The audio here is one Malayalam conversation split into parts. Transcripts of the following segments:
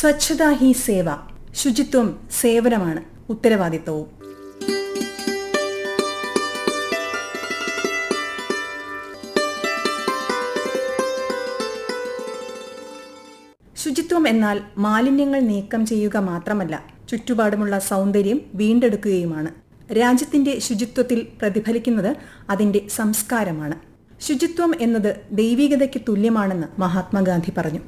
സ്വച്ഛതാ ഹി സേവ. ശുചിത്വം സേവനമാണ്. ഉത്തരവാദിത്വവും. ശുചിത്വം എന്നാൽ മാലിന്യങ്ങൾ നീക്കം ചെയ്യുക മാത്രമല്ല ചുറ്റുപാടുമുള്ള സൗന്ദര്യം വീണ്ടെടുക്കുകയുമാണ്. രാജ്യത്തിന്റെ ശുചിത്വത്തിൽ പ്രതിഫലിക്കുന്നത് അതിന്റെ സംസ്കാരമാണ്. ശുചിത്വം എന്നത് ദൈവികതയ്ക്ക് തുല്യമാണെന്ന് മഹാത്മാഗാന്ധി പറഞ്ഞു.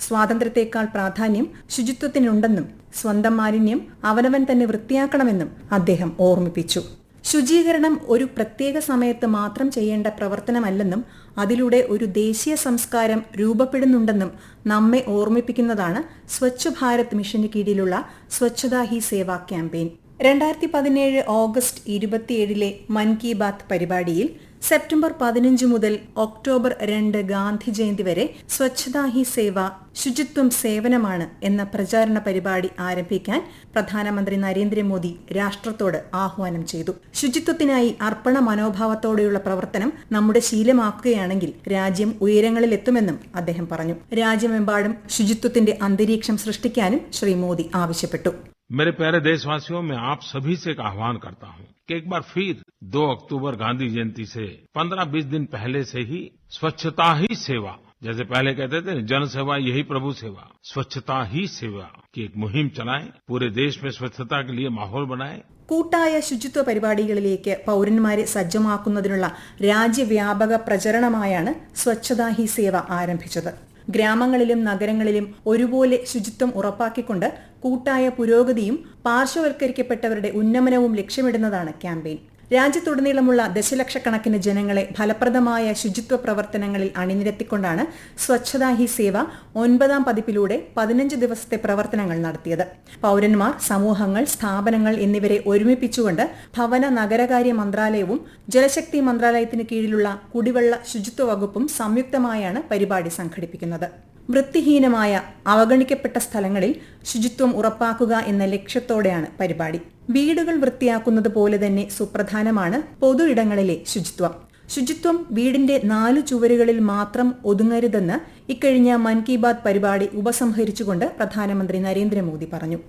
സ്വാതന്ത്ര്യത്തെക്കാൾ പ്രാധാന്യം ശുചിത്വത്തിനുണ്ടെന്നും സ്വന്തം മാലിന്യം അവനവൻ തന്നെ വൃത്തിയാക്കണമെന്നും അദ്ദേഹം ഓർമ്മിപ്പിച്ചു. ശുചീകരണം ഒരു പ്രത്യേക സമയത്ത് മാത്രം ചെയ്യേണ്ട പ്രവർത്തനമല്ലെന്നും അതിലൂടെ ഒരു ദേശീയ സംസ്കാരം രൂപപ്പെടുന്നുണ്ടെന്നും നമ്മെ ഓർമ്മിപ്പിക്കുന്നതാണ് സ്വച്ഛ് ഭാരത് മിഷന് കീഴിലുള്ള സ്വച്ഛതാ ഹി സേവ ക്യാമ്പയിൻ. രണ്ടായിരത്തി പതിനേഴ് ഓഗസ്റ്റ് ഇരുപത്തിയേഴിലെ മൻ കി ബാത്ത് പരിപാടിയിൽ സെപ്റ്റംബർ പതിനഞ്ച് മുതൽ ഒക്ടോബർ രണ്ട് ഗാന്ധി ജയന്തി വരെ സ്വച്ഛതാ ഹി സേവ ശുചിത്വം സേവനമാണ് എന്ന പ്രചാരണ പരിപാടി ആരംഭിക്കാൻ പ്രധാനമന്ത്രി നരേന്ദ്രമോദി രാഷ്ട്രത്തോട് ആഹ്വാനം ചെയ്തു. ശുചിത്വത്തിനായി അർപ്പണ മനോഭാവത്തോടെയുള്ള പ്രവർത്തനം നമ്മുടെ ശീലമാക്കുകയാണെങ്കിൽ രാജ്യം ഉയരങ്ങളിലെത്തുമെന്നും അദ്ദേഹം പറഞ്ഞു. രാജ്യമെമ്പാടും ശുചിത്വത്തിന്റെ അന്തരീക്ഷം സൃഷ്ടിക്കാനും ശ്രീ മോദി ആവശ്യപ്പെട്ടു. मेरे प्यारे देशवासियों मैं आप सभी से एक आह्वान करता हूं कि एक बार फिर 2 अक्टूबर गांधी जयंती से 15-20 दिन पहले से ही स्वच्छता ही सेवा जैसे पहले कहते थे जन सेवा यही प्रभु सेवा स्वच्छता ही सेवा की एक मुहिम चलाएं पूरे देश में स्वच्छता के लिए माहौल बनाएं കൂട്ടായ ശുചിത്വ പരിപാടികളിലേക്ക് പൌരന്മാരെ സജ്ജമാക്കുന്നതിനുള്ള രാജ്യവ്യാപക പ്രചരണമായാണ് സ്വച്ഛതാ ഹി സേവ ആരംഭിച്ചത് ഗ്രാമങ്ങളിലും നഗരങ്ങളിലും ഒരുപോലെ ശുചിത്വം ഉറപ്പാക്കിക്കൊണ്ട് കൂട്ടായ പുരോഗതിയും പാർശ്വവൽക്കരിക്കപ്പെട്ടവരുടെ ഉന്നമനവും ലക്ഷ്യമിടുന്നതാണ് ക്യാമ്പയിൻ. രാജ്യത്തുടനീളമുള്ള ദശലക്ഷക്കണക്കിന് ജനങ്ങളെ ഫലപ്രദമായ ശുചിത്വ പ്രവർത്തനങ്ങളിൽ അണിനിരത്തിക്കൊണ്ടാണ് സ്വച്ഛതാ ഹി സേവ ഒൻപതാം പതിപ്പിലൂടെ പതിനഞ്ച് ദിവസത്തെ പ്രവർത്തനങ്ങൾ നടത്തിയത്. പൌരന്മാർ സമൂഹങ്ങൾ സ്ഥാപനങ്ങൾ എന്നിവരെ ഒരുമിപ്പിച്ചുകൊണ്ട് ഭവന നഗരകാര്യ മന്ത്രാലയവും ജലശക്തി മന്ത്രാലയത്തിന് കീഴിലുള്ള കുടിവെള്ള ശുചിത്വ വകുപ്പും സംയുക്തമായാണ് പരിപാടി സംഘടിപ്പിക്കുന്നത്. വൃത്തിഹീനമായ അവഗണിക്കപ്പെട്ട സ്ഥലങ്ങളിൽ ശുചിത്വം ഉറപ്പാക്കുക എന്ന ലക്ഷ്യത്തോടെയാണ് പരിപാടി വീടുകൾ വൃത്തിയാക്കുന്നത് പോലെ തന്നെ സുപ്രധാനമാണ് പൊതു ഇടങ്ങളിലെ ശുചിത്വം ശുചിത്വം വീടിന്റെ നാലു ചുവരുകളിൽ മാത്രം ഒതുങ്ങരുതെന്ന് ഇക്കഴിഞ്ഞ മൻ കി ബാത് പരിപാടി ഉപസംഹരിച്ചുകൊണ്ട് പ്രധാനമന്ത്രി നരേന്ദ്രമോദി പറഞ്ഞു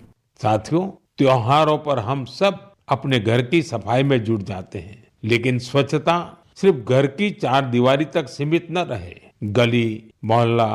साथियों त्योहारों पर हम सब अपने घर की सफाई में जुट जाते हैं लेकिन स्वच्छता सिर्फ घर की चार दीवारी तक सीमित न रहे गली मोहल्ला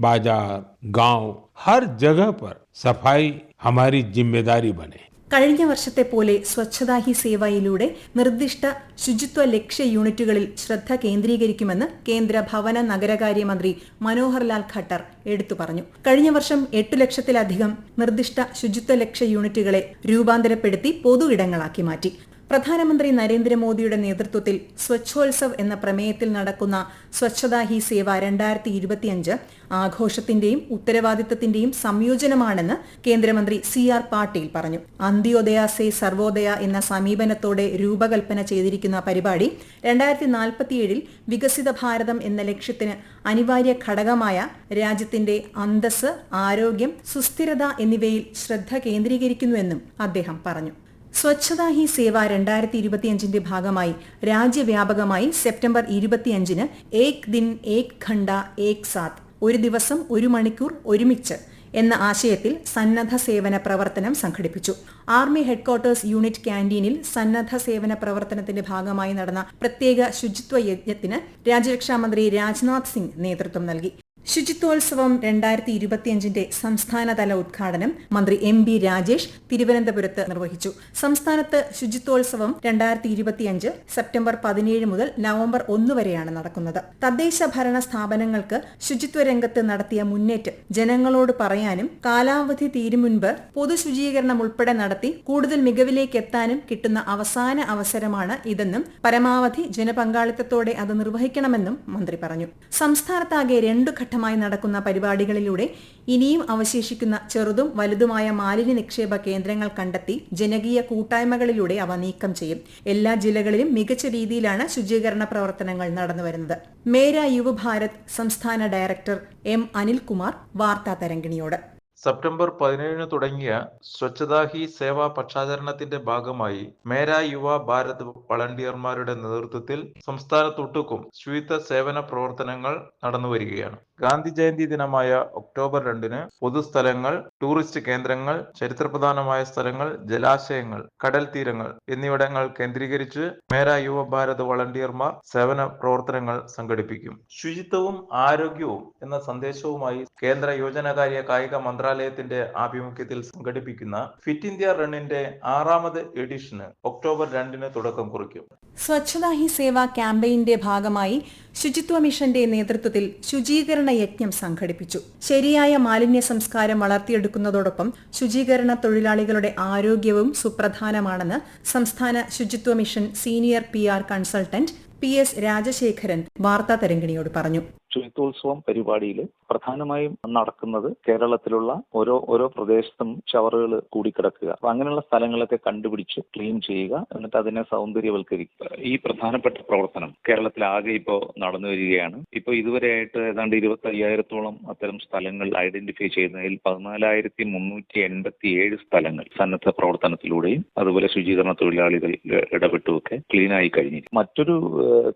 बाजार गांव हर जगह पर सफाई हमारी जिम्मेदारी बने കഴിഞ്ഞ വർഷത്തെ പോലെ സ്വച്ഛതാ ഹി സേവയിലൂടെ നിർദ്ദിഷ്ട ശുചിത്വ ലക്ഷ്യ യൂണിറ്റുകളിൽ ശ്രദ്ധ കേന്ദ്രീകരിക്കുമെന്ന് കേന്ദ്ര ഭവന നഗരകാര്യ മന്ത്രി മനോഹർ ലാൽ ഖട്ടർ എടുത്തു പറഞ്ഞു കഴിഞ്ഞ വർഷം എട്ടു ലക്ഷത്തിലധികം നിർദ്ദിഷ്ട ശുചിത്വ ലക്ഷ്യ യൂണിറ്റുകളെ രൂപാന്തരപ്പെടുത്തി പൊതു ഇടങ്ങളാക്കി മാറ്റി പ്രധാനമന്ത്രി നരേന്ദ്രമോദിയുടെ നേതൃത്വത്തിൽ സ്വച്ഛോത്സവ് എന്ന പ്രമേയത്തിൽ നടക്കുന്ന സ്വച്ഛതാ ഹി സേവ രണ്ടായിരത്തി ഇരുപത്തിയഞ്ച് ആഘോഷത്തിന്റെയും ഉത്തരവാദിത്തത്തിന്റെയും സംയോജനമാണെന്ന് കേന്ദ്രമന്ത്രി സി ആർ പാട്ടീൽ പറഞ്ഞു. അന്ത്യോദയ സേ സർവോദയ എന്ന സമീപനത്തോടെ രൂപകൽപ്പന ചെയ്തിരിക്കുന്ന പരിപാടി രണ്ടായിരത്തി നാൽപ്പത്തിയേഴിൽ വികസിത ഭാരതം എന്ന ലക്ഷ്യത്തിന് അനിവാര്യ ഘടകമായ രാജ്യത്തിന്റെ അന്തസ് ആരോഗ്യം സുസ്ഥിരത എന്നിവയിൽ ശ്രദ്ധ കേന്ദ്രീകരിക്കുന്നുവെന്നും അദ്ദേഹം പറഞ്ഞു. സ്വച്ഛതാ ഹി സേവ രണ്ടായിരത്തി ഇരുപത്തിയഞ്ചിന്റെ ഭാഗമായി രാജ്യവ്യാപകമായി സെപ്റ്റംബർ ഇരുപത്തിയഞ്ചിന് ഏക് ദിൻ ഏക് ഖണ്ഡ ഏക് സാത്ത് ഒരു ദിവസം ഒരു മണിക്കൂർ ഒരുമിച്ച് എന്ന ആശയത്തിൽ സന്നദ്ധ സേവന പ്രവർത്തനം സംഘടിപ്പിച്ചു. ആർമി ഹെഡ്ക്വാർട്ടേഴ്സ് യൂണിറ്റ് ക്യാന്റീനിൽ സന്നദ്ധ സേവന പ്രവർത്തനത്തിന്റെ ഭാഗമായി നടന്ന പ്രത്യേക ശുചിത്വ യജ്ഞത്തിന് രാജ്യരക്ഷാമന്ത്രി രാജ്നാഥ് സിംഗ് നേതൃത്വം നൽകി. ശുചിത്വോത്സവം രണ്ടായിരത്തി ഇരുപത്തിയഞ്ചിന്റെ സംസ്ഥാനതല ഉദ്ഘാടനം മന്ത്രി എം ബി രാജേഷ് തിരുവനന്തപുരത്ത് നിർവഹിച്ചു. സംസ്ഥാനത്ത് ശുചിത്വോത്സവം രണ്ടായിരത്തി ഇരുപത്തിയഞ്ച് സെപ്റ്റംബർ പതിനേഴ് മുതൽ നവംബർ ഒന്ന് വരെയാണ് നടക്കുന്നത്. തദ്ദേശ ഭരണ സ്ഥാപനങ്ങൾക്ക് ശുചിത്വ രംഗത്ത് നടത്തിയ മുന്നേറ്റം ജനങ്ങളോട് പറയാനും കാലാവധി തീരും മുൻപ് പൊതുശുചീകരണം ഉൾപ്പെടെ നടത്തി കൂടുതൽ മികവിലേക്ക് എത്താനും കിട്ടുന്ന അവസാന അവസരമാണ് ഇതെന്നും പരമാവധി ജനപങ്കാളിത്തത്തോടെ അത് നിർവഹിക്കണമെന്നും മന്ത്രി പറഞ്ഞു. സംസ്ഥാനത്താകെ രണ്ടു ഘട്ടമായി നടക്കുന്ന പരിപാടികളിലൂടെ ഇനിയും അവശേഷിക്കുന്ന ചെറുതും വലുതുമായ മാലിന്യ നിക്ഷേപ കേന്ദ്രങ്ങൾ കണ്ടെത്തി ജനകീയ കൂട്ടായ്മകളിലൂടെ അവ നീക്കം ചെയ്യും. എല്ലാ ജില്ലകളിലും മികച്ച രീതിയിലാണ് ശുചീകരണ പ്രവർത്തനങ്ങൾ നടന്നുവരുന്നത്. മേര യുവഭാരത് സംസ്ഥാന ഡയറക്ടർ എം അനിൽകുമാർ വാർത്താ തരംഗിണിയോട്. സെപ്റ്റംബർ പതിനേഴിന് തുടങ്ങിയ സ്വച്ഛതാ ഹി സേവാ പക്ഷാചരണത്തിന്റെ ഭാഗമായി മേര യുവ ഭാരത് വളണ്ടിയർമാരുടെ നേതൃത്വത്തിൽ സംസ്ഥാനത്തൊട്ടുക്കും ശുചിത്വ സേവന പ്രവർത്തനങ്ങൾ നടന്നുവരികയാണ്. ഗാന്ധി ജയന്തി ദിനമായ ഒക്ടോബർ രണ്ടിന് പൊതുസ്ഥലങ്ങൾ ടൂറിസ്റ്റ് കേന്ദ്രങ്ങൾ ചരിത്രപ്രധാനമായ സ്ഥലങ്ങൾ ജലാശയങ്ങൾ കടൽ തീരങ്ങൾ എന്നിവിടങ്ങൾ കേന്ദ്രീകരിച്ച് മേര യുവ ഭാരത് വളണ്ടിയർമാർ സേവന പ്രവർത്തനങ്ങൾ സംഘടിപ്പിക്കും. ശുചിത്വവും ആരോഗ്യവും എന്ന സന്ദേശവുമായി കേന്ദ്ര യുവജനകാര്യ കായിക മന്ത്രാലയത്തിന്റെ ആഭിമുഖ്യത്തിൽ സംഘടിപ്പിക്കുന്ന ഫിറ്റ് ഇന്ത്യ റണ്ണിന്റെ ആറാമത് എഡിഷന് ഒക്ടോബർ രണ്ടിന് തുടക്കം കുറിക്കും. സ്വച്ഛതാ ഹി സേവ ക്യാമ്പയിന്റെ ഭാഗമായി ശുചിത്വ മിഷന്റെ നേതൃത്വത്തിൽ ശുചീകരണ യജ്ഞം സംഘടിപ്പിച്ചു. ശരിയായ മാലിന്യ സംസ്കാരം വളർത്തിയെടുക്കുന്നതോടൊപ്പം ശുചീകരണ തൊഴിലാളികളുടെ ആരോഗ്യവും സുപ്രധാനമാണെന്ന് സംസ്ഥാന ശുചിത്വ mission senior P R consultant P S Rajasekharan വാർത്താ തരംഗിണിയോട് പറഞ്ഞു. ശുചിത്വോത്സവം പരിപാടിയിൽ പ്രധാനമായും നടക്കുന്നത് കേരളത്തിലുള്ള ഓരോ ഓരോ പ്രദേശത്തും ഷവറുകൾ കൂടിക്കിടക്കുക. അപ്പൊ അങ്ങനെയുള്ള സ്ഥലങ്ങളൊക്കെ കണ്ടുപിടിച്ച് ക്ലീൻ ചെയ്യുക. എന്നിട്ട് അതിനെ സൗന്ദര്യവൽക്കരിക്കുക. ഈ പ്രധാനപ്പെട്ട പ്രവർത്തനം കേരളത്തിലാകെ ഇപ്പോൾ നടന്നു വരികയാണ്. ഇപ്പോൾ ഇതുവരെയായിട്ട് ഏതാണ്ട് ഇരുപത്തി അയ്യായിരത്തോളം അത്തരം സ്ഥലങ്ങൾ ഐഡന്റിഫൈ ചെയ്യുന്നതിൽ പതിനാലായിരത്തി മുന്നൂറ്റി എൺപത്തി ഏഴ് സ്ഥലങ്ങൾ സന്നദ്ധ പ്രവർത്തനത്തിലൂടെയും അതുപോലെ ശുചീകരണ തൊഴിലാളികൾ ഇടപെട്ടുമൊക്കെ ക്ലീനായി കഴിഞ്ഞിരിക്കും മറ്റൊരു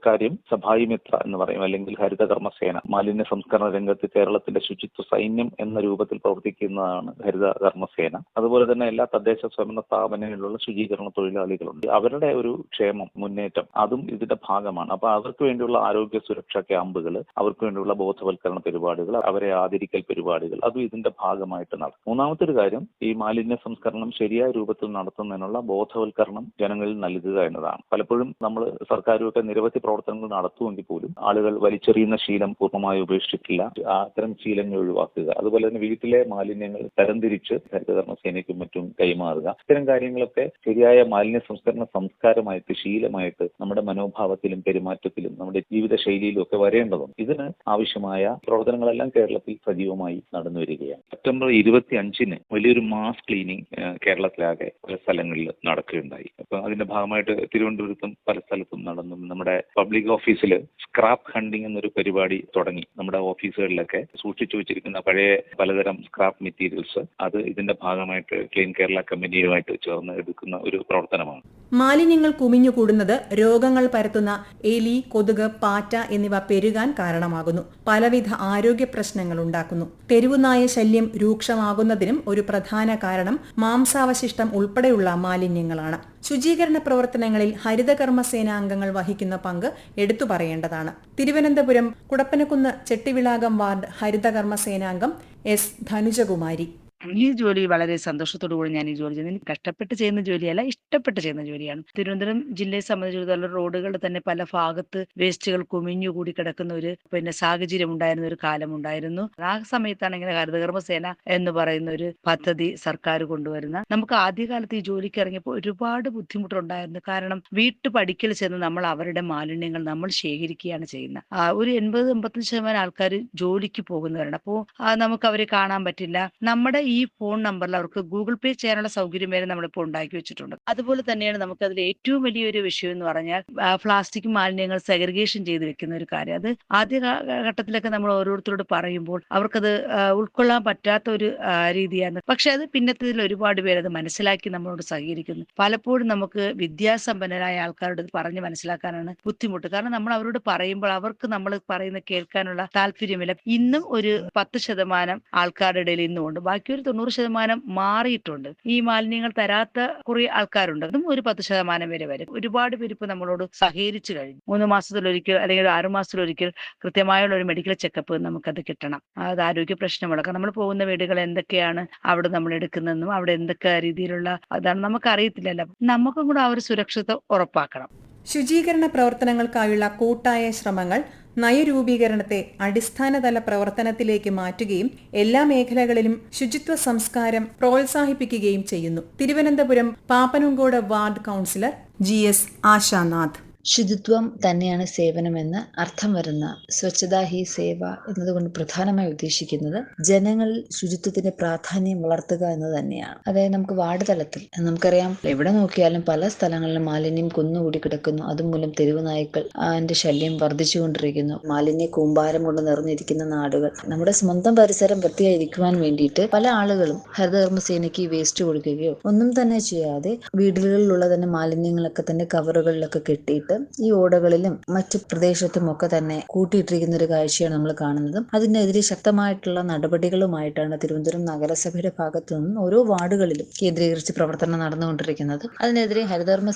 കാര്യം സഭായി മിത്ര എന്ന് പറയും. അല്ലെങ്കിൽ ഹരിത കർമ്മസേന മാലിന്യ സംസ്കരണ രംഗത്ത് കേരളത്തിന്റെ ശുചിത്വ സൈന്യം എന്ന രൂപത്തിൽ പ്രവർത്തിക്കുന്നതാണ് ഹരിത കർമ്മസേന. അതുപോലെ തന്നെ എല്ലാ തദ്ദേശ സ്വയംഭരണ സ്ഥാപനങ്ങളിലുള്ള ശുചീകരണ തൊഴിലാളികളുണ്ട്. അവരുടെ ഒരു ക്ഷേമം മുന്നേറ്റം അതും ഇതിന്റെ ഭാഗമാണ്. അപ്പൊ അവർക്ക് വേണ്ടിയുള്ള ആരോഗ്യ സുരക്ഷാ ക്യാമ്പുകൾ അവർക്ക് വേണ്ടിയുള്ള ബോധവൽക്കരണ പരിപാടികൾ അവരെ ആദരിക്കൽ പരിപാടികൾ അതും ഇതിന്റെ ഭാഗമായിട്ട് നടക്കും. മൂന്നാമത്തെ ഒരു കാര്യം ഈ മാലിന്യ സംസ്കരണം ശരിയായ രൂപത്തിൽ നടത്തുന്നതിനുള്ള ബോധവൽക്കരണം ജനങ്ങളിൽ നൽകുക എന്നതാണ്. പലപ്പോഴും നമ്മൾ സർക്കാരും ഒക്കെ നിരവധി പ്രവർത്തനങ്ങൾ നടത്തുമെങ്കിൽ പോലും ആളുകൾ വലിച്ചെറിയുന്ന ശീലം പൂർണമായി ഉപേക്ഷിക്കില്ല ആ അത്തരം ശീലങ്ങൾ ഒഴിവാക്കുക. അതുപോലെ തന്നെ വീട്ടിലെ മാലിന്യങ്ങൾ തരംതിരിച്ച് ഹരിതകർമ്മ സേനയ്ക്കും മറ്റും കൈമാറുക. ഇത്തരം കാര്യങ്ങളൊക്കെ ശരിയായ മാലിന്യ സംസ്കരണ സംസ്കാരമായിട്ട് ശീലമായിട്ട് നമ്മുടെ മനോഭാവത്തിലും പെരുമാറ്റത്തിലും നമ്മുടെ ജീവിത ശൈലിയിലും ഒക്കെ വരേണ്ടതുണ്ട്. ഇതിന് ആവശ്യമായ പ്രവർത്തനങ്ങളെല്ലാം കേരളത്തിൽ സജീവമായി നടന്നു വരികയാണ്. സെപ്റ്റംബർ ഇരുപത്തി അഞ്ചിന് വലിയൊരു മാസ് ക്ലീനിങ് കേരളത്തിലാകെ പല സ്ഥലങ്ങളിൽ നടക്കുകയുണ്ടായി. അപ്പൊ അതിന്റെ ഭാഗമായിട്ട് തിരുവനന്തപുരത്തും പല സ്ഥലത്തും നടന്നു. നമ്മുടെ പബ്ലിക് ഓഫീസിൽ സ്ക്രാപ്പ് ഹണ്ടിങ് എന്നൊരു പരിപാടി തുടങ്ങി. നമ്മുടെ ഓഫീസുകളിലൊക്കെ സൂക്ഷിച്ചു വെച്ചിരിക്കുന്ന പഴയ പലതരം സ്ക്രാപ്പ് മെറ്റീരിയൽസ് അത് ഇതിന്റെ ഭാഗമായിട്ട് ക്ലീൻ കേരള കമ്പനിയുമായിട്ട് ചേർന്ന് എടുക്കുന്ന ഒരു പ്രവർത്തനമാണ്. മാലിന്യങ്ങൾ കുമിഞ്ഞുകൂടുന്നത് രോഗങ്ങൾ പരത്തുന്ന എലി കൊതുക് പാറ്റ എന്നിവ പെരുകാൻ കാരണമാകുന്നു. പലവിധ ആരോഗ്യ പ്രശ്നങ്ങൾ ഉണ്ടാക്കുന്നു. തെരുവുനായ ശല്യം രൂക്ഷമാകുന്നതിനും ഒരു പ്രധാന കാരണം മാംസാവശിഷ്ടം ഉൾപ്പെടെയുള്ള മാലിന്യങ്ങളാണ്. ശുചീകരണ പ്രവർത്തനങ്ങളിൽ ഹരിതകർമ്മ സേനാംഗങ്ങൾ വഹിക്കുന്ന പങ്ക് എടുത്തു പറയേണ്ടതാണ്. തിരുവനന്തപുരം കുടപ്പനക്കുന്ന് ചെട്ടിവിളാകം വാർഡ് ഹരിതകർമ്മ സേനാംഗം എസ് ധനുജകുമാരി. ഈ ജോലി വളരെ സന്തോഷത്തോടു കൂടി ഞാൻ ഈ ജോലി ചെയ്യുന്നത് എനിക്ക് കഷ്ടപ്പെട്ട് ചെയ്യുന്ന ജോലിയല്ല ഇഷ്ടപ്പെട്ട് ചെയ്യുന്ന ജോലിയാണ്. തിരുവനന്തപുരം ജില്ലയെ സംബന്ധിച്ചിടത്തോളം റോഡുകൾ തന്നെ പല ഭാഗത്ത് വേസ്റ്റുകൾ കുമിഞ്ഞു കൂടി കിടക്കുന്ന ഒരു പിന്നെ സാഹചര്യം ഉണ്ടായിരുന്ന ഒരു കാലം ഉണ്ടായിരുന്നു. ആ സമയത്താണ് ഇങ്ങനെ ഹരിതകർമ്മസേന എന്ന് പറയുന്ന ഒരു പദ്ധതി സർക്കാർ കൊണ്ടുവരുന്ന. നമുക്ക് ആദ്യകാലത്ത് ഈ ജോലിക്ക് ഇറങ്ങിയപ്പോൾ ഒരുപാട് ബുദ്ധിമുട്ടുണ്ടായിരുന്നു. കാരണം വീട്ടു പഠിക്കൽ ചെന്ന് നമ്മൾ അവരുടെ മാലിന്യങ്ങൾ നമ്മൾ ശേഖരിക്കുകയാണ് ചെയ്യുന്നത് ഒരു എൺപത് എൺപത്തഞ്ച് ശതമാനം ആൾക്കാർ ജോലിക്ക് പോകുന്നവരാണ്. അപ്പോൾ നമുക്ക് അവരെ കാണാൻ പറ്റില്ല. നമ്മുടെ ഫോൺ നമ്പറിൽ അവർക്ക് ഗൂഗിൾ പേ ചെയ്യാനുള്ള സൗകര്യം വരെ നമ്മളിപ്പോൾ ഉണ്ടാക്കി വെച്ചിട്ടുണ്ട്. അതുപോലെ തന്നെയാണ് നമുക്ക് അതിൽ ഏറ്റവും വലിയൊരു വിഷയം എന്ന് പറഞ്ഞാൽ പ്ലാസ്റ്റിക് മാലിന്യങ്ങൾ സെഗ്രിഗേഷൻ ചെയ്ത് വെക്കുന്ന ഒരു കാര്യം. അത് ആദ്യ ഘട്ടത്തിലൊക്കെ നമ്മൾ ഓരോരുത്തരോട് പറയുമ്പോൾ അവർക്കത് ഉൾക്കൊള്ളാൻ പറ്റാത്ത ഒരു രീതിയാണ് പക്ഷെ അത് പിന്നത്തതിൽ ഒരുപാട് പേര് അത് മനസ്സിലാക്കി നമ്മളോട് സഹകരിക്കുന്നു. പലപ്പോഴും നമുക്ക് വിദ്യാസമ്പന്നരായ ആൾക്കാരോട് പറഞ്ഞ് മനസ്സിലാക്കാനാണ് ബുദ്ധിമുട്ട്. കാരണം നമ്മൾ അവരോട് പറയുമ്പോൾ അവർക്ക് നമ്മൾ പറയുന്ന കേൾക്കാനുള്ള താല്പര്യമില്ല. ഇന്നും ഒരു പത്ത് ശതമാനം ആൾക്കാരുടെ ഇടയിൽ ഇന്നും ഉണ്ട് ബാക്കി ഒരു തൊണ്ണൂറ് ശതമാനം മാറിയിട്ടുണ്ട്. ഈ മാലിന്യങ്ങൾ തരാത്ത കുറെ ആൾക്കാരുണ്ട്. അതും ഒരു പത്ത് ശതമാനം വരെ വരും. ഒരുപാട് പേര് ഇപ്പൊ നമ്മളോട് സഹകരിച്ചു കഴിഞ്ഞു. മൂന്ന് മാസത്തിലൊരിക്കൽ അല്ലെങ്കിൽ ആറു മാസത്തിലൊരിക്കൽ കൃത്യമായുള്ള ഒരു മെഡിക്കൽ ചെക്കപ്പ് നമുക്കത് കിട്ടണം. അത് ആരോഗ്യ പ്രശ്നമുള്ള നമ്മൾ പോകുന്ന വീടുകൾ എന്തൊക്കെയാണ് അവിടെ നമ്മൾ എടുക്കുന്നതെന്നും അവിടെ എന്തൊക്കെ രീതിയിലുള്ള അതാണ് നമുക്ക് അറിയത്തില്ലല്ലോ നമുക്കും കൂടെ ആ ഒരു സുരക്ഷിതത്വം ഉറപ്പാക്കണം. ശുചീകരണ പ്രവർത്തനങ്ങൾക്കായുള്ള കൂട്ടായ ശ്രമങ്ങൾ നയരൂപീകരണത്തെ അടിസ്ഥാനതല പ്രവർത്തനത്തിലേക്ക് മാറ്റുകയും എല്ലാ മേഖലകളിലും ശുചിത്വ സംസ്കാരം പ്രോത്സാഹിപ്പിക്കുകയും ചെയ്യുന്നു. Thiruvananthapuram Pappanamcode ward councillor G S Ashanath. ശുചിത്വം തന്നെയാണ് സേവനമെന്ന് അർത്ഥം വരുന്ന സ്വച്ഛതാ ഹി സേവ എന്നതുകൊണ്ട് പ്രധാനമായി ഉദ്ദേശിക്കുന്നത് ജനങ്ങളിൽ ശുചിത്വത്തിന്റെ പ്രാധാന്യം വളർത്തുക എന്ന് തന്നെയാണ്. അതായത് നമുക്ക് വാർഡ് തലത്തിൽ നമുക്കറിയാം എവിടെ നോക്കിയാലും പല സ്ഥലങ്ങളിലും മാലിന്യം കുന്നുകൂടി കിടക്കുന്നു. അതുമൂലം തെരുവ് നായ്ക്കൾ അതിന്റെ ശല്യം വർദ്ധിച്ചുകൊണ്ടിരിക്കുന്നു മാലിന്യ കൂമ്പാരം കൊണ്ട് നിറഞ്ഞിരിക്കുന്ന നാടുകൾ. നമ്മുടെ സ്വന്തം പരിസരം വൃത്തിയായിരിക്കുവാൻ വേണ്ടിയിട്ട് പല ആളുകളും ഹരിതകർമ്മസേനയ്ക്ക് വേസ്റ്റ് കൊടുക്കുകയോ ഒന്നും തന്നെ ചെയ്യാതെ വീടുകളിലുള്ള തന്നെ മാലിന്യങ്ങളൊക്കെ തന്നെ കവറുകളിലൊക്കെ കെട്ടിയിട്ട് ഈ ഓടകളിലും മറ്റു പ്രദേശത്തും ഒക്കെ തന്നെ കൂട്ടിയിട്ടിരിക്കുന്ന ഒരു കാഴ്ചയാണ് നമ്മൾ കാണുന്നത്. അതിനെതിരെ ശക്തമായിട്ടുള്ള നടപടികളുമായിട്ടാണ് തിരുവനന്തപുരം നഗരസഭയുടെ ഭാഗത്തു നിന്നും ഓരോ വാർഡുകളിലും കേന്ദ്രീകരിച്ച് പ്രവർത്തനം നടന്നുകൊണ്ടിരിക്കുന്നത്. അതിനെതിരെ ഹരിധർമ്മ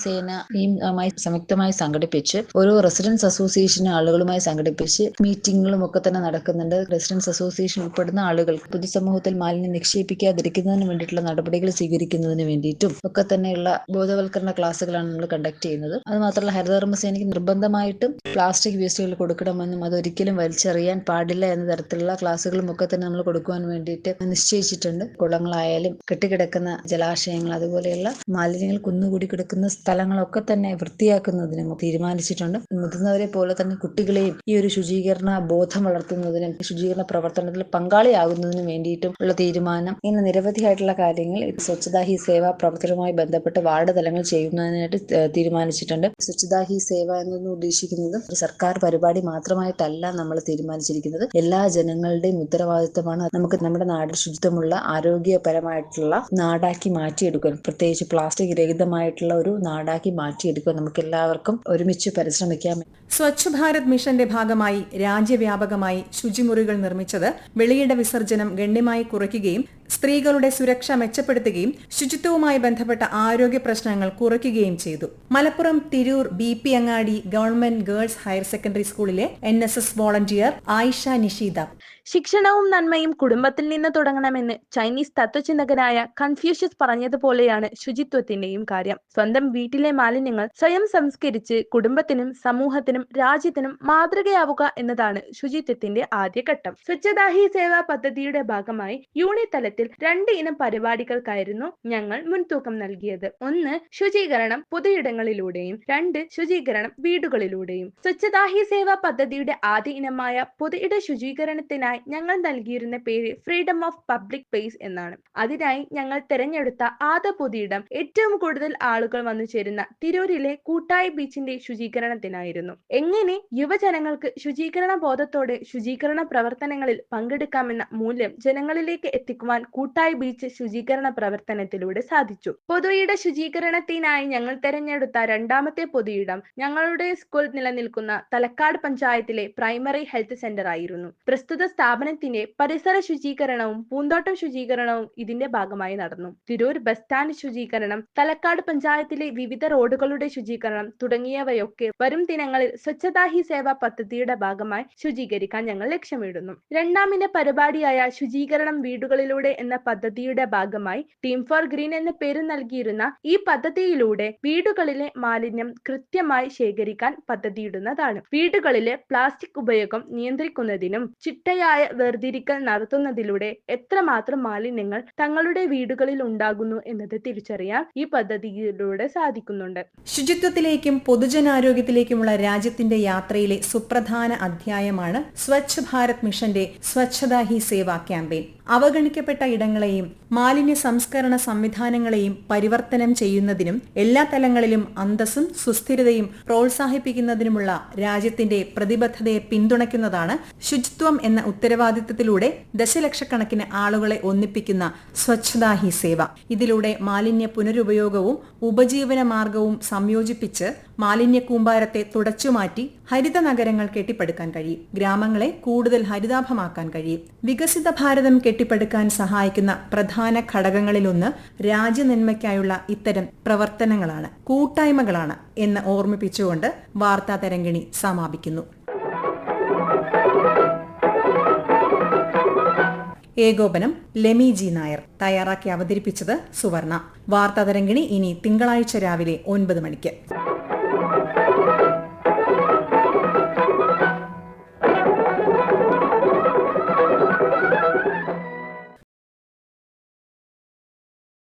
മായി സംയുക്തമായി സംഘടിപ്പിച്ച് ഓരോ റെസിഡൻസ് അസോസിയേഷൻ ആളുകളുമായി സംഘടിപ്പിച്ച് മീറ്റിങ്ങുകളും ഒക്കെ തന്നെ നടക്കുന്നുണ്ട്. റെസിഡൻസ് അസോസിയേഷൻ ഉൾപ്പെടുന്ന ആളുകൾ പൊതുസമൂഹത്തിൽ മാലിന്യം നിക്ഷേപിക്കാതിരിക്കുന്നതിന് വേണ്ടിയിട്ടുള്ള നടപടികൾ സ്വീകരിക്കുന്നതിന് വേണ്ടിയിട്ടും ഒക്കെ തന്നെയുള്ള ബോധവൽക്കരണ ക്ലാസ്സുകളാണ് നമ്മൾ കണ്ടക്ട് ചെയ്യുന്നത്. അത് മാത്രമല്ല ഹരിതകർമ്മസേനയ്ക്ക് നിർബന്ധമായിട്ടും പ്ലാസ്റ്റിക് വേസ്റ്റുകൾ കൊടുക്കണമെന്നും അതൊരിക്കലും വലിച്ചെറിയാൻ പാടില്ല എന്ന തരത്തിലുള്ള ക്ലാസ്സുകളും ഒക്കെ തന്നെ നമ്മൾ കൊടുക്കുവാൻ വേണ്ടിയിട്ട് നിശ്ചയിച്ചിട്ടുണ്ട്. കുളങ്ങളായാലും കെട്ടിക്കിടക്കുന്ന ജലാശയങ്ങൾ അതുപോലെയുള്ള മാലിന്യങ്ങൾ കുന്നുകൂടി കിടക്കുന്ന സ്ഥലങ്ങളൊക്കെ തന്നെ വൃത്തിയാക്കുന്നതിനും തീരുമാനിച്ചിട്ടുണ്ട്. മുതിർന്നവരെ പോലെ തന്നെ കുട്ടികളെയും ഈ ഒരു ശുചീകരണ ബോധം വളർത്തുന്നതിനും ശുചീകരണ പ്രവർത്തനത്തിൽ പങ്കാളിയാകുന്നതിനും വേണ്ടിയിട്ടും ഉള്ള തീരുമാനം ഇങ്ങനെ നിരവധിയായിട്ടുള്ള കാര്യങ്ങൾ സ്വച്ഛതാ ഹി സേവ പ്രവർത്തനവുമായി ബന്ധപ്പെട്ട് വാർഡ് തലങ്ങൾ ചെയ്യുന്നതിനായിട്ട് തീരുമാനിച്ചിട്ടുണ്ട്. സ്വച്ഛതാ ഹി സേവ എന്നൊന്നും ഉദ്ദേശിക്കുന്നത് ഒരു സർക്കാർ പരിപാടി മാത്രമായിട്ടല്ല നമ്മൾ തീരുമാനിച്ചിരിക്കുന്നത്. എല്ലാ ജനങ്ങളുടെയും ഉത്തരവാദിത്തമാണ് നമുക്ക് നമ്മുടെ നാട് ശുചിത്വമുള്ള ആരോഗ്യപരമായിട്ടുള്ള നാടാക്കി മാറ്റിയെടുക്കാൻ പ്രത്യേകിച്ച് പ്ലാസ്റ്റിക് രഹിതമായിട്ടുള്ള ഒരു നാടാക്കി മാറ്റിയെടുക്കാൻ നമുക്ക് എല്ലാവർക്കും ഒരുമിച്ച് പരിശ്രമിക്കാം. സ്വച്ഛ് ഭാരത് മിഷന്റെ ഭാഗമായി രാജ്യവ്യാപകമായി ശുചിമുറികൾ നിർമ്മിച്ചത് വെളിയിട വിസർജനം ഗണ്യമായി കുറയ്ക്കുകയും സ്ത്രീകളുടെ സുരക്ഷ മെച്ചപ്പെടുത്തുകയും ശുചിത്വവുമായി ബന്ധപ്പെട്ട ആരോഗ്യ പ്രശ്നങ്ങൾ കുറയ്ക്കുകയും ചെയ്തു. Malappuram Tirur B P Angadi government girls higher secondary സ്കൂളിലെ എൻ വോളണ്ടിയർ ആയിഷ നിഷീദ. ശിക്ഷണവും നന്മയും കുടുംബത്തിൽ നിന്ന് തുടങ്ങണമെന്ന് ചൈനീസ് തത്വചിന്തകനായ കൺഫ്യൂഷ്യസ് പറഞ്ഞതുപോലെയാണ് ശുചിത്വത്തിന്റെയും കാര്യം. സ്വന്തം വീട്ടിലെ മാലിന്യങ്ങൾ സ്വയം സംസ്കരിച്ച് കുടുംബത്തിനും സമൂഹത്തിനും രാജ്യത്തിനും മാതൃകയാവുക എന്നതാണ് ശുചിത്വത്തിന്റെ ആദ്യഘട്ടം. സ്വച്ഛതാ ഹി സേവ പദ്ധതിയുടെ ഭാഗമായി യൂണിറ്റ് തലത്തിൽ രണ്ട് ഇനം പരിപാടികൾക്കായിരുന്നു ഞങ്ങൾ മുൻതൂക്കം നൽകിയത്. ഒന്ന് ശുചീകരണം പൊതുയിടങ്ങളിലൂടെയും രണ്ട് ശുചീകരണം വീടുകളിലൂടെയും. സ്വച്ഛതാ ഹി സേവ പദ്ധതിയുടെ ആദ്യ ഇനമായ പൊതുയിട ശുചീകരണത്തിനായി ഞങ്ങൾ നൽകിയിരുന്ന പേര് ഫ്രീഡം ഓഫ് പബ്ലിക് പ്ലേസ് എന്നാണ്. അതിനായി ഞങ്ങൾ തിരഞ്ഞെടുത്ത ആദ്യ പൊതിയിടം ഏറ്റവും കൂടുതൽ ആളുകൾ വന്നു ചേരുന്ന തിരൂരിലെ കൂട്ടായി ബീച്ചിന്റെ ശുചീകരണത്തിനായിരുന്നു. എങ്ങനെ യുവജനങ്ങൾക്ക് ശുചീകരണ ബോധത്തോടെ ശുചീകരണ പ്രവർത്തനങ്ങളിൽ പങ്കെടുക്കാമെന്ന മൂല്യം ജനങ്ങളിലേക്ക് എത്തിക്കുവാൻ കൂട്ടായി ബീച്ച് ശുചീകരണ പ്രവർത്തനത്തിലൂടെ സാധിച്ചു. പൊതുയുടെ ശുചീകരണത്തിനായി ഞങ്ങൾ തെരഞ്ഞെടുത്ത രണ്ടാമത്തെ പൊതുയിടം ഞങ്ങളുടെ സ്കൂൾ നിലനിൽക്കുന്ന തലക്കാട് പഞ്ചായത്തിലെ പ്രൈമറി ഹെൽത്ത് സെന്റർ ആയിരുന്നു. പ്രസ്തുത സ്ഥാപനത്തിന്റെ പരിസര ശുചീകരണവും പൂന്തോട്ടം ശുചീകരണവും ഇതിന്റെ ഭാഗമായി നടന്നു. തിരൂർ ബസ് സ്റ്റാൻഡ് ശുചീകരണം തലക്കാട് പഞ്ചായത്തിലെ വിവിധ റോഡുകളുടെ ശുചീകരണം തുടങ്ങിയവയൊക്കെ വരും ദിനങ്ങളിൽ സ്വച്ഛതാ ഹി സേവ പദ്ധതിയുടെ ഭാഗമായി ശുചീകരിക്കാൻ ഞങ്ങൾ ലക്ഷ്യമിടുന്നു. രണ്ടാമിന്റെ പരിപാടിയായ ശുചീകരണം വീടുകളിലൂടെ എന്ന പദ്ധതിയുടെ ഭാഗമായി ടീം ഫോർ ഗ്രീൻ എന്ന പേര് നൽകിയിരുന്ന ഈ പദ്ധതിയിലൂടെ വീടുകളിലെ മാലിന്യം കൃത്യമായി ശേഖരിക്കാൻ പദ്ധതിയിടുന്നതാണ്. വീടുകളിലെ പ്ലാസ്റ്റിക് ഉപയോഗം നിയന്ത്രിക്കുന്നതിനും ചിട്ടയായ വേർതിരിക്കൽ നടത്തുന്നതിലൂടെ എത്രമാത്രം മാലിന്യങ്ങൾ തങ്ങളുടെ വീടുകളിൽ ഉണ്ടാകുന്നു എന്നത് തിരിച്ചറിയാൻ ഈ പദ്ധതിയിലൂടെ സാധിക്കുന്നുണ്ട്. ശുചിത്വത്തിലേക്കും പൊതുജനാരോഗ്യത്തിലേക്കുമുള്ള രാജ്യത്തിന്റെ യാത്രയിലെ സുപ്രധാന അധ്യായമാണ് സ്വച്ഛ് ഭാരത് മിഷന്റെ സ്വച്ഛതാ ഹി സേവ ക്യാമ്പയിൻ. അവഗണിക്കപ്പെട്ട ഇടങ്ങളെയും മാലിന്യ സംസ്കരണ സംവിധാനങ്ങളെയും പരിവർത്തനം ചെയ്യുന്നതിനും എല്ലാ തലങ്ങളിലും അന്തസ്സും സുസ്ഥിരതയും പ്രോത്സാഹിപ്പിക്കുന്നതിനുമുള്ള രാജ്യത്തിന്റെ പ്രതിബദ്ധതയെ പിന്തുണയ്ക്കുന്നതാണ് ശുചിത്വം എന്ന ഉത്തരവാദിത്തത്തിലൂടെ ദശലക്ഷക്കണക്കിന് ആളുകളെ ഒന്നിപ്പിക്കുന്ന സ്വച്ഛതാ ഹി സേവ. ഇതിലൂടെ മാലിന്യ പുനരുപയോഗവും ഉപജീവന മാർഗവും സംയോജിപ്പിച്ച് മാലിന്യ കൂമ്പാരത്തെ തുടച്ചുമാറ്റി ഹരിത നഗരങ്ങൾ കെട്ടിപ്പടുക്കാൻ കഴിയും. ഗ്രാമങ്ങളെ കൂടുതൽ ഹരിതാഭമാക്കാൻ കഴിയും. വികസിത ഭാരതം കെട്ടിപ്പടുക്കാൻ സഹായിക്കുന്ന പ്രധാന ഘടകങ്ങളിലൊന്ന് രാജ്യനന്മയ്ക്കായുള്ള ഇത്തരം പ്രവർത്തനങ്ങളാണ്. കൂട്ടായ്മകളാണ് എന്ന് ഓർമ്മിപ്പിച്ചുകൊണ്ട് വാർത്താ തരംഗിണി സമാപിക്കുന്നു. ഏകോപനം ലെമി ജി നായർ തയ്യാറാക്കി അവതരിപ്പിച്ചത് സുവർണ. വാർത്താ തരംഗിണി ഇനി തിങ്കളാഴ്ച രാവിലെ ഒൻപത് മണിക്ക്.